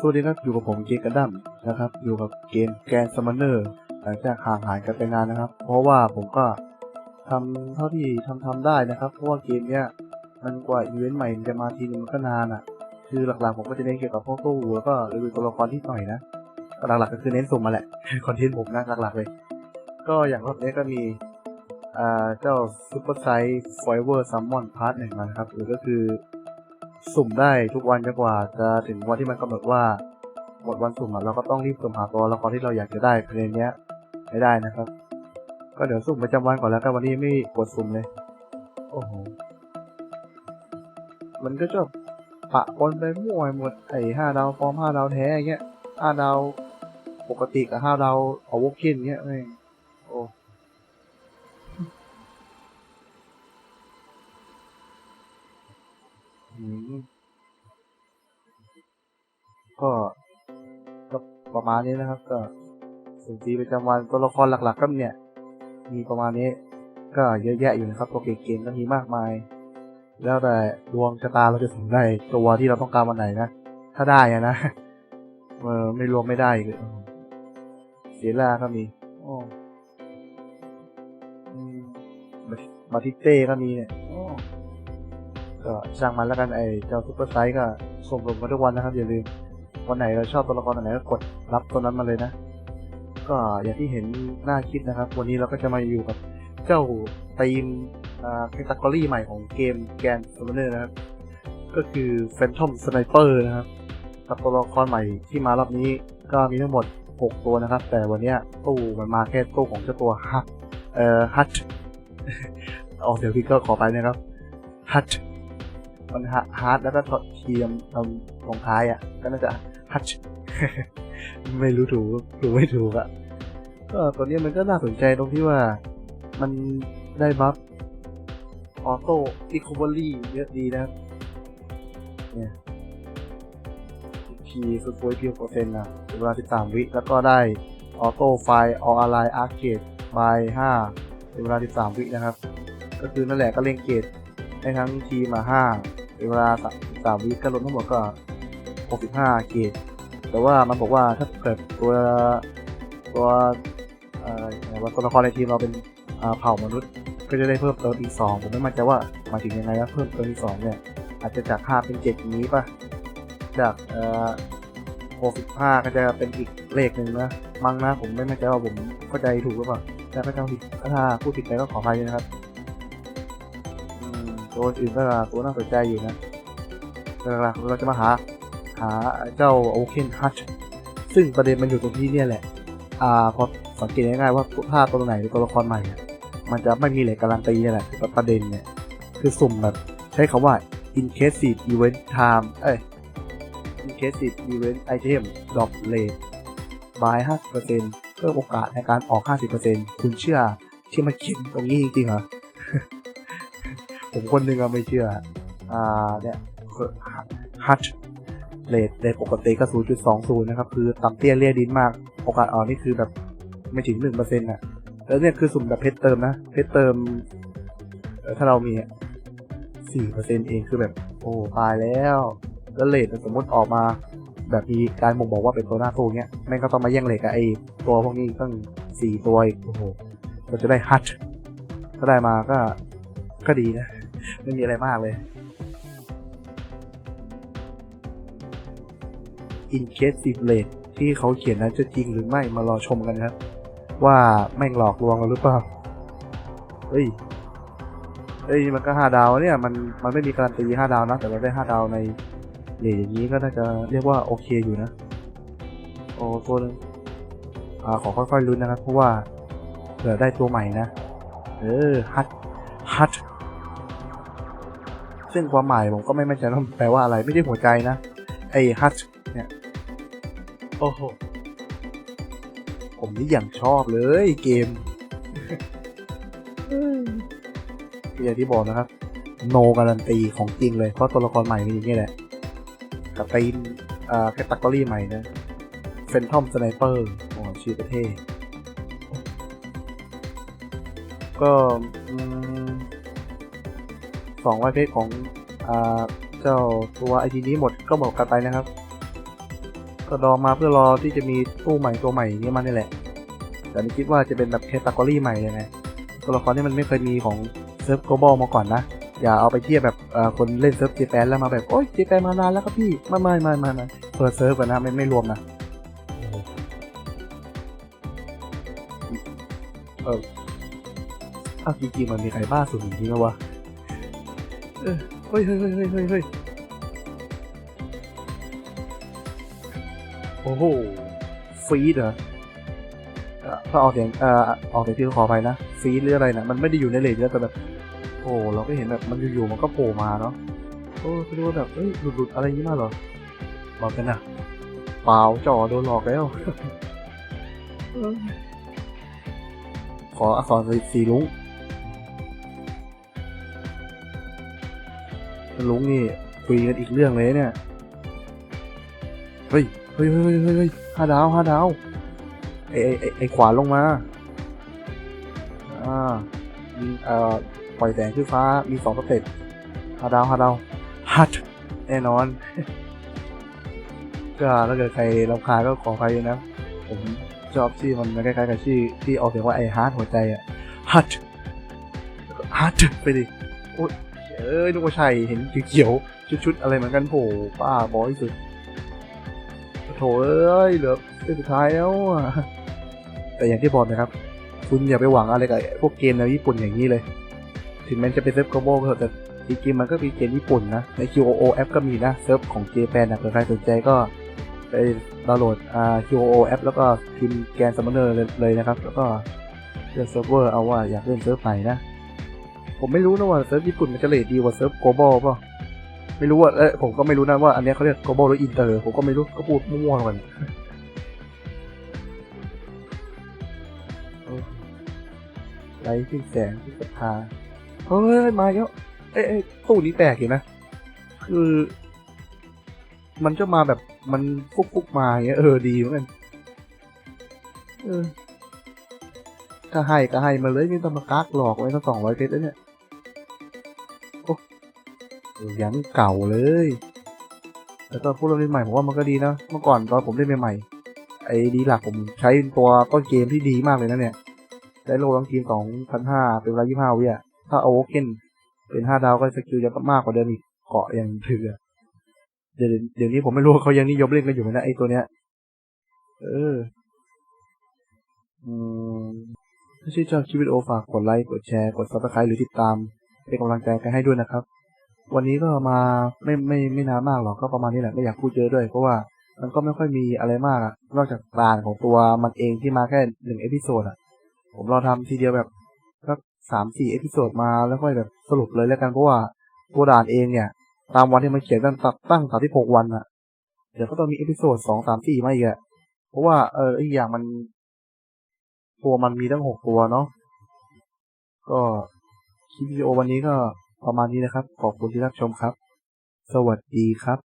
สวัสดีครับอยู่กับผมเกมกระดั้มนะครับ อยู่กับเกมแกนซัมมอนเนอร์หลังจากห่างหายกันไปนานนะครับ เพราะว่าผมก็ทำเท่าที่ทำทำได้นะครับ เพราะว่าเกมเนี้ยมันกว่าอีเวนต์ใหม่จะมาทีนึงมันก็นานอะ คือหลักๆ ผมก็จะเน้นเกี่ยวกับพวกตู้แล้วก็รีวิวตัวละครที่หน่อยนะหลักๆก็คือเน้นสุ่มมาแหละคอนเทนต์ผมนะหลักๆเลย ก็อย่างรอบนี้ก็มีอ่าเจ้าซูเปอร์ไซส์ฟอยเวอร์ซัมมอนพาร์ทหนึ่งมานะครับหรือก็คือ สุ่มได้ทุกวันจนกว่าจะถึงวันที่มันกำหนดว่าหมดวันสุ่มอะเราก็ต้องรีบสุ่มหาตัวละครที่เราอยากจะได้ภายในเนี้ยให้ได้นะครับ ก็เดี๋ยวสุ่มประจำวันก่อนแล้วกันวันนี้ไม่กดสุ่มเลย โอ้โหมันก็จะปะปนไปมั่วไปหมดไอ้ห้าดาวฟอร์มห้าดาวแท้อย่างเงี้ยห้าดาวปกติกับห้าดาวเอาวกคินเงี้ยแม่งโอ้อืม ก็ก็ประมาณนี้นะครับ ก็สุ่มฟรีประจำวันตัวละครหลักๆก็เนี่ย มีประมาณนี้ ก็เยอะแยะอยู่นะครับตัวเก่งๆก็มีมากมาย แล้วแต่ดวงชะตาเราจะถึงได้ตัวที่เราต้องการวันไหนนะ ถ้าได้อะนะเออไม่รวมไม่ได้อีกเสียลาก็มีอ้อืมาทิเต้ก็มีเนี่ย ก็ช่างมันแล้วกันไอเจ้าซุปเปอร์ไซส์ก็ส่งลงมาทุกวันนะครับอย่าลืมวันไหนเราชอบตัวละครตัวไหนก็กดรับตัวนั้นมาเลยนะ ก็อย่างที่เห็นหน้าคลิปนะครับ วันนี้เราก็จะมาอยู่กับเจ้าทีมอ่าแคตตากรีใหม่ของเกมแกนซัมเนอร์นะครับ ก็คือ Phantom Sniper นะครับกับตัวละครใหม่ที่มารอบนี้ก็มีทั้งหมด 6 ตัวนะครับ แต่วันนี้ตู้มันมาแค่ตู้ของเจ้าตัวฮัทเอ่อฮัทออกเดี๋ยวพี่ก็ขอไปนะครับฮัท มันฮาร์ดแล้วก็เทียมตรงตรงท้ายอะ ก็น่าจะฮัทไม่รู้ถูกถูกไม่ถูกอะก็ตัวนี้มันก็น่าสนใจตรงที่ว่ามันได้บัฟออโต้อีโคเวอรี่เยอะดีนะเนี่ยทีสุดโวยเพียวเปอร์เซ็นต์นะเป็นเวลา 13 วิ แล้วก็ได้ออโต้ไฟอออะไรอาร์เคดบาย5เป็นเวลา 13 วินะครับ ก็คือนั่นแหละก็เล่นเกตให้ทั้งทีมมา5 เวลา13วิก็ลดทั้งหมดก็65เกตแต่ว่ามันบอกว่าถ้าเกิดตัวตัวเอ่อว่าตัวละครในทีมเราเป็นเผ่ามนุษย์ก็จะได้เพิ่มเติมอีกสองผมไม่มั่นใจว่าหมายถึงยังไงนะเพิ่มเติมอีกสองเนี่ยอาจจะจากห้าเป็นเจ็ดอย่างนี้ป่ะจากเอ่อหกสิบห้าก็จะเป็นอีกเลขหนึ่งนะมั้งนะผมไม่มั่นใจว่าผมเข้าใจถูกหรือเปล่าถ้าเข้าใจผิดถ้าพูดผิดไปก็ขออภัยนะครับ ตัวอื่นก็ตัวน่าสนใจอยู่นะหลักๆเราจะมาหาหาเจ้าโอเคนฮัชซึ่งประเด็นมันอยู่ตรงที่เนี่ยแหละ อ่าพอสังเกตง่ายๆว่าถ้าตัวไหนหรือตัวละครใหม่ มันจะไม่มีเหล็กการันตีนี่แหละคือประเด็นเนี่ย คือสุ่มแบบใช้คำว่า incasive event time เอ้ย incasive event item drop rate by 50%เพิ่มโอกาสในการออก 50%คุณเชื่อที่มันเขียนตรงนี้จริงๆเหรอ ผมคนหนึ่งอะไม่เชื่อ อ่าเนี่ยฮัชเรทในปกติก็ 0.20 นะครับ คือต่ำเตี้ยเลี่ยดินมาก โอกาสออกนี่คือแบบไม่ถึง 1%น่ะแล้วเนี่ยคือสุ่มแบบเพชรเติมนะ เพชรเติม ถ้าเรามีอะ4%เองคือแบบ โอ้ ตายแล้ว แล้วเลทสมมติออกมา แบบมีการบ่งบอกว่าเป็นตัวหน้าตู้เงี้ยแม่งก็ต้องมาแย่งเลทกับไอ้ตัวพวกนี้ตั้ง 4 ตัวอีกโอ้โหก็จะได้ฮัทถ้าได้มาก็ก็ดีนะ ไม่มีอะไรมากเลย incasive rate ที่เขาเขียนนั้นจะจริงหรือไม่มารอชมกันครับ ว่าแม่งหลอกลวงเราหรือเปล่า เฮ้ย เฮ้ยมันก็ห้าดาวเนี่ยมันมันไม่มีการันตีห้าดาวนะ แต่เราได้ห้าดาวในเหรียญอย่างนี้ก็น่าจะเรียกว่าโอเคอยู่นะ โอ้ตัวนึงอ่าขอค่อยๆลุ้นนะครับ เพราะว่าเผื่อได้ตัวใหม่นะ เออฮัทฮัท ซึ่งความหมายผมก็ไม่มั่นใจว่าแปลว่าอะไรไม่ใช่หัวใจนะ ไอ้ฮัทโอ้โหผมนี่อย่างชอบเลยเกมอย่างที่บอกนะครับโนการันตีของจริงเลย เพราะตัวละครใหม่มีอย่างนี้แหละ กับตีมอ่าแคตตากรีใหม่นะเฟนทอมสไนเปอร์โอ้ชื่อประเทศก็ 200เพชของเจ้าตัว ID นี้หมดก็หมดกันไปนะครับ ก็รอมาเพื่อรอที่จะมีตู้ใหม่ตัวใหม่นี้มานี่แหละ แต่ไม่คิดว่าจะเป็นแบบแคตตากรีใหม่เลยไงตัวละครที่มันไม่เคยมีของเซิร์ฟโกลบอลมาก่อนนะอย่าเอาไปเทียบแบบคนเล่นเซิร์ฟจีแปนแล้วมาแบบ โอ๊ยจีแปนมานานแล้วครับพี่ ไม่ไม่ไม่ไม่ม่เปิดเซิร์ฟนนะไม่ไม่รวมนะเออเอาจริงๆมันมีใครบ้าสุดจริงๆนะวะ เออเฮ้ยเฮ้ยเฮ้ยเฮ้ยเฮ้ยโอ้โหฟีดเหรอเอ่อถ้าออกเสียงเอ่อออกเสียงที่ขอไปนะฟีดหรืออะไรนะมันไม่ได้อยู่ในเลทเยอะแต่แบบโอ้เราก็เห็นแบบมันอยู่ๆมันก็โผล่มาเนาะโอ้ก็ดูว่าแบบเอ้ยหลุดๆอะไรอย่างนี้มาเหรอบอกกันนะเปล่าจ่อโดนหลอกแล้วเอขออักษรสีสีลุง ลุงนี่คุยกันอีกเรื่องเลยเนี่ย เฮ้ย เฮ้ยเฮ้ยเฮ้ยฮ้ยเฮ้ยห้าดาวห้าดาวไอไอไอขวานลงมา อ่ายิงเอ่อปล่อยแสงขึ้นฟ้า มีสองสเต็ปฮาดาวฮาดาวฮัทแน่นอน ก็ถ้าเกิดใครรำคาญก็ขออภัยนะ ผมชอบชื่อมันคล้ายๆกับชื่อที่ออกเสียงว่าไอฮาร์ดหัวใจอะฮัทฮัทไปดิโอ้ย เอ้ยนึกว่าใช่เห็นเขียวๆชุดๆอะไรเหมือนกันโผล่ป้าบอยสุดโถเอ้ยเหลือเส้นสุดท้ายแล้วแต่อย่างที่บอกนะครับ คุณอย่าไปหวังอะไรกับพวกเกมแนวญี่ปุ่นอย่างนี้เลย ถึงแม้จะเป็นเซิร์ฟ global ก็เถอะแต่จริงๆมันก็มีเกมญี่ปุ่นนะ ใน QOO แอปก็มีนะ เซิร์ฟของ Japan นะใครสนใจก็ไปดาวน์โหลดอ่า QOO แอปแล้วก็พิมพ์แกนซัมเมอร์เลยนะครับ แล้วก็เลือกเซิร์ฟเวอร์เอาว่าอยากเล่นเซิร์ฟไหนนะ ผมไม่รู้นะว่าเซิร์ฟญี่ปุ่นมันจะเลทดีกว่าเซิร์ฟ global เปล่ะไม่รู้ว่าเออผมก็ไม่รู้นะว่าอันนี้เขาเรียก global หรือ inter ผมก็ไม่รู้ก็พูดมั่วๆกันไรที่แสงที่ศรัทธาเฮ้ยมาแล้วเอ้ยเอ้ตู้นี้แปลกอยู่นะ คือ มันจะมาแบบมันฟุกฟุกมาอย่างเงี้ยเออดีเหมือนกันเออก็ให้ก็ให้มาเลยไม่ต้องมากักหลอกไว้ตั้งสองร้อยเพชรแล้วเนี่ย ยังเก่าเลยแต่ตอนพูดเรื่องใหม่ผมว่ามันก็ดีนะ เมื่อก่อนตอนผมเล่นใหม่ๆไอ้ดีหลักผมใช้ตัวต้นเกมที่ดีมากเลยนะเนี่ย ได้โลทั้งทีมสองพันห้าเป็นเวลายี่ห้าวิอะ ถ้าเอาโอเคนเป็นห้าดาวก็สกิลจะมากกว่าเดิมอีก เกาะอยังถือเดี๋ยวเดี๋ยวนี้ผมไม่รู้เขายังนิยมเล่นกันอยู่ไหมนะไอ้ตัวเนี้ย เออ อืมถ้าชื่นชอบคลิปวิดีโอฝากกดไลค์ กดแชร์ กดซับสไครต์หรือติดตาม เป็นกำลังใจกันให้ด้วยนะครับ วันนี้ก็มาไม่ไม่ไม่นานมากหรอกก็ประมาณนี้แหละไม่อยากพูดเยอะด้วย เพราะว่ามันก็ไม่ค่อยมีอะไรมากอะนอกจากด่านของตัวมันเองที่มาแค่หนึ่งเอพิโซดอะผมรอทำทีเดียวแบบสักสามสี่เอพิโซดมาแล้วค่อยแบบสรุปเลยแล้วกันเพราะว่าตัวด่านเองเนี่ย ตามวันที่มันเขียนตั้งตั้งสามที่หกวันอะเดี๋ยวก็ต้องมีเอพิโซดสองสามสี่มาอีกอะเพราะว่าเอออีกอย่างมัน ตัวมันมีตั้งหกตัวเนาะก็คลิปวิดีโอวันนี้ก็ ประมาณนี้นะครับ ขอบคุณที่รับชมครับ สวัสดีครับ